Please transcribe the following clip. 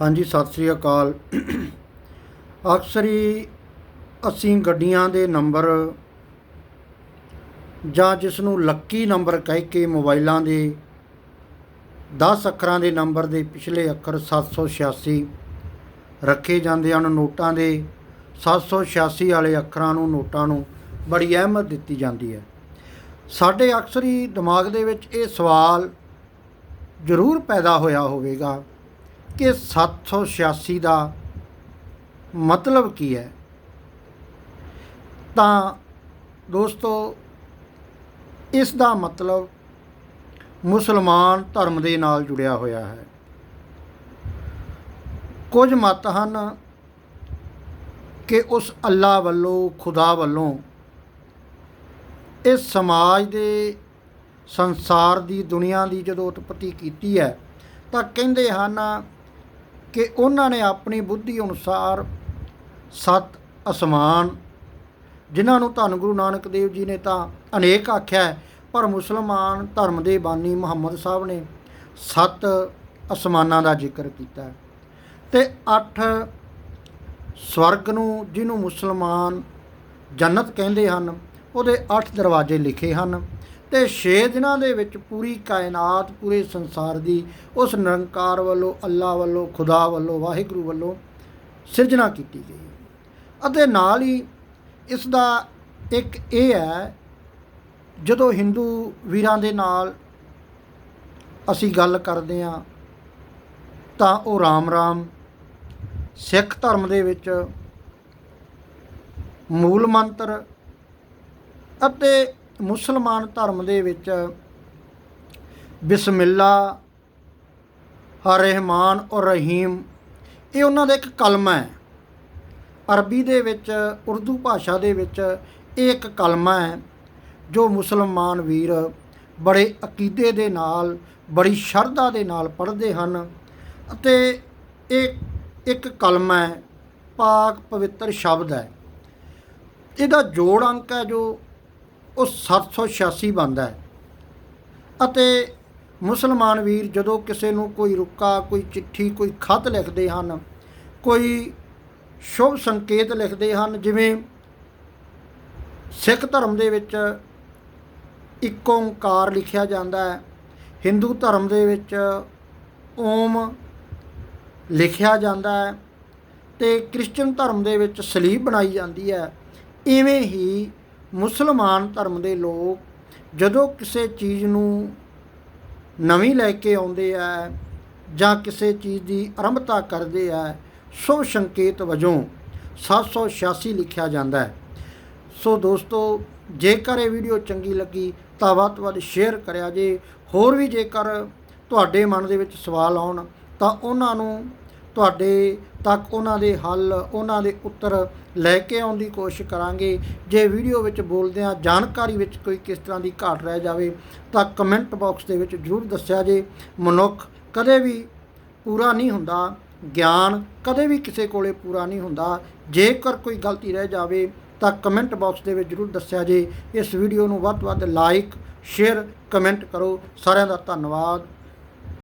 ਹਾਂਜੀ, ਸਤਿ ਸ੍ਰੀ ਅਕਾਲ। ਅਕਸਰ ਹੀ ਅਸੀਂ ਗੱਡੀਆਂ ਦੇ ਨੰਬਰ ਜਾਂ ਜਿਸ ਨੂੰ ਲੱਕੀ ਨੰਬਰ ਕਹਿ ਕੇ ਮੋਬਾਈਲਾਂ ਦੇ 10 ਅੱਖਰਾਂ ਦੇ ਨੰਬਰ ਦੇ ਪਿਛਲੇ ਅੱਖਰ 786 ਰੱਖੇ ਜਾਂਦੇ ਹਨ, ਨੋਟਾਂ ਦੇ 786 ਵਾਲੇ ਅੱਖਰਾਂ ਨੂੰ, ਨੋਟਾਂ ਨੂੰ ਬੜੀ ਅਹਿਮਤ ਦਿੱਤੀ ਜਾਂਦੀ ਹੈ। ਸਾਡੇ ਅਕਸਰ ਹੀ ਦਿਮਾਗ ਦੇ ਵਿੱਚ ਇਹ ਸਵਾਲ ਜ਼ਰੂਰ ਪੈਦਾ ਹੋਇਆ ਹੋਵੇਗਾ ਕਿ 786 ਦਾ ਮਤਲਬ ਕੀ ਹੈ? ਤਾਂ ਦੋਸਤੋ, ਇਸ ਦਾ ਮਤਲਬ ਮੁਸਲਮਾਨ ਧਰਮ ਦੇ ਨਾਲ ਜੁੜਿਆ ਹੋਇਆ ਹੈ। ਕੁਝ ਮਤ ਹਨ ਕਿ ਉਸ ਅੱਲਾ ਵੱਲੋਂ, ਖੁਦਾ ਵੱਲੋਂ ਇਸ ਸਮਾਜ ਦੇ ਸੰਸਾਰ ਦੀ ਦੁਨੀਆ ਦੀ ਜਦੋਂ ਉਤਪਤੀ ਕੀਤੀ ਹੈ, ਤਾਂ ਕਹਿੰਦੇ ਹਨ ਕਿ ਉਹਨਾਂ ਨੇ ਆਪਣੀ ਬੁੱਧੀ ਅਨੁਸਾਰ ਸੱਤ ਅਸਮਾਨ ਜਿਨ੍ਹਾਂ ਨੂੰ ਧੰਨ ਗੁਰੂ ਨਾਨਕ ਦੇਵ ਜੀ ਨੇ ਤਾਂ ਅਨੇਕ ਆਖਿਆ ਹੈ, ਪਰ ਮੁਸਲਮਾਨ ਧਰਮ ਦੇ ਬਾਨੀ ਮੁਹੰਮਦ ਸਾਹਿਬ ਨੇ ਸੱਤ ਅਸਮਾਨਾਂ ਦਾ ਜ਼ਿਕਰ ਕੀਤਾ ਹੈ। ਤੇ ਅੱਠ ਸਵਰਗ ਨੂੰ ਜਿਹਨੂੰ ਮੁਸਲਮਾਨ ਜੰਨਤ ਕਹਿੰਦੇ ਹਨ ਉਹਦੇ ਅੱਠ ਦਰਵਾਜ਼ੇ ਲਿਖੇ ਹਨ। ਤੇ 6 ਦਿਨਾਂ ਦੇ ਵਿੱਚ ਪੂਰੀ ਕਾਇਨਾਤ, ਪੂਰੇ ਸੰਸਾਰ ਦੀ ਉਸ ਨਿਰੰਕਾਰ ਵੱਲੋਂ, ਅੱਲਾ ਵੱਲੋਂ, ਖੁਦਾ ਵੱਲੋਂ, ਵਾਹਿਗੁਰੂ ਵੱਲੋਂ ਸਿਰਜਣਾ ਕੀਤੀ ਗਈ। ਅਤੇ ਨਾਲ ਹੀ ਇਸ ਦਾ ਇੱਕ ਇਹ ਹੈ, ਜਦੋਂ ਹਿੰਦੂ ਵੀਰਾਂ ਦੇ ਨਾਲ ਅਸੀਂ ਗੱਲ ਕਰਦੇ ਹਾਂ, ਤਾਂ ਉਹ ਰਾਮ ਰਾਮ, ਸਿੱਖ ਧਰਮ ਦੇ ਵਿੱਚ ਮੂਲ ਮੰਤਰ ਅਤੇ ਮੁਸਲਮਾਨ ਧਰਮ ਦੇ ਵਿੱਚ ਬਿਸਮਿਲ੍ਲਾ ਹਰ ਰਹਿਮਾਨ ਔਰ ਰਹੀਮ, ਇਹ ਉਹਨਾਂ ਦਾ ਇੱਕ ਕਲਮਾ ਹੈ। ਅਰਬੀ ਦੇ ਵਿੱਚ, ਉਰਦੂ ਭਾਸ਼ਾ ਦੇ ਵਿੱਚ ਇਹ ਇੱਕ ਕਲਮਾ ਹੈ, ਜੋ ਮੁਸਲਮਾਨ ਵੀਰ ਬੜੇ ਅਕੀਦੇ ਦੇ ਨਾਲ, ਬੜੀ ਸ਼ਰਧਾ ਦੇ ਨਾਲ ਪੜ੍ਹਦੇ ਹਨ ਅਤੇ ਇਹ ਇੱਕ ਕਲਮਾ ਹੈ, ਪਾਕ ਪਵਿੱਤਰ ਸ਼ਬਦ ਹੈ। ਇਹਦਾ ਜੋੜ ਅੰਕ ਹੈ ਜੋ ਉਹ 786 ਬਣਦਾ ਹੈ। ਅਤੇ ਮੁਸਲਮਾਨ ਵੀਰ ਜਦੋਂ ਕਿਸੇ ਨੂੰ ਕੋਈ ਰੁੱਕਾ, ਕੋਈ ਚਿੱਠੀ, ਕੋਈ ਖਤ ਲਿਖਦੇ ਹਨ, ਕੋਈ ਸ਼ੁਭ ਸੰਕੇਤ ਲਿਖਦੇ ਹਨ, ਜਿਵੇਂ ਸਿੱਖ ਧਰਮ ਦੇ ਵਿੱਚ ਇੱਕ ਓੰਕਾਰ ਲਿਖਿਆ ਜਾਂਦਾ ਹੈ, ਹਿੰਦੂ ਧਰਮ ਦੇ ਵਿੱਚ ਓਮ ਲਿਖਿਆ ਜਾਂਦਾ ਹੈ ਤੇ ਕ੍ਰਿਸਚਨ ਧਰਮ ਦੇ ਵਿੱਚ ਸਲੀਬ ਬਣਾਈ ਜਾਂਦੀ ਹੈ, ਇਵੇਂ ਹੀ ਮੁਸਲਮਾਨ ਧਰਮ ਦੇ ਲੋਕ ਜਦੋਂ ਕਿਸੇ ਚੀਜ਼ ਨੂੰ ਨਵੀਂ ਲੈ ਕੇ ਆਉਂਦੇ ਆ ਜਾਂ ਕਿਸੇ ਚੀਜ਼ ਦੀ ਆਰੰਭਤਾ ਕਰਦੇ ਆ ਸ਼ੁਭ ਸੰਕੇਤ ਵਜੋਂ 786 ਲਿਖਿਆ ਜਾਂਦਾ ਹੈ। ਸੋ ਦੋਸਤੋ, ਜੇਕਰ ਇਹ ਵੀਡੀਓ ਚੰਗੀ ਲੱਗੀ ਤਾਂ ਵੱਧ ਤੋਂ ਵੱਧ ਸ਼ੇਅਰ ਕਰਿਆ ਜੇ। ਹੋਰ ਵੀ ਜੇਕਰ ਤੁਹਾਡੇ ਮਨ ਦੇ ਵਿੱਚ ਸਵਾਲ ਆਉਣ ਤਾਂ ਉਹਨਾਂ ਨੂੰ ਤੁਹਾਡੇ ਤੱਕ ਉਹਨਾਂ ਦੇ ਹੱਲ, ਉਹਨਾਂ ਦੇ ਉੱਤਰ ਲੈ ਕੇ ਆਉਣ ਦੀ ਕੋਸ਼ਿਸ਼ ਕਰਾਂਗੇ। ਜੇ ਵੀਡੀਓ ਵਿੱਚ ਬੋਲਦਿਆਂ ਜਾਣਕਾਰੀ ਵਿੱਚ ਕੋਈ ਕਿਸ ਤਰ੍ਹਾਂ ਦੀ ਘਾਟ ਰਹਿ ਜਾਵੇ, ਤਾਂ ਕਮੈਂਟ ਬਾਕਸ ਦੇ ਵਿੱਚ ਜ਼ਰੂਰ ਦੱਸਿਆ ਜੇ। ਮਨੁੱਖ ਕਦੇ ਵੀ ਪੂਰਾ ਨਹੀਂ ਹੁੰਦਾ, ਗਿਆਨ ਕਦੇ ਵੀ ਕਿਸੇ ਕੋਲੇ ਪੂਰਾ ਨਹੀਂ ਹੁੰਦਾ। ਜੇਕਰ ਕੋਈ ਗਲਤੀ ਰਹਿ ਜਾਵੇ, ਤਾਂ ਕਮੈਂਟ ਬਾਕਸ ਦੇ ਵਿੱਚ ਜ਼ਰੂਰ ਦੱਸਿਆ ਜੇ। ਇਸ ਵੀਡੀਓ ਨੂੰ ਵੱਧ ਤੋਂ ਵੱਧ ਲਾਈਕ ਸ਼ੇਅਰ ਕਮੈਂਟ ਕਰੋ। ਸਾਰਿਆਂ ਦਾ ਧੰਨਵਾਦ।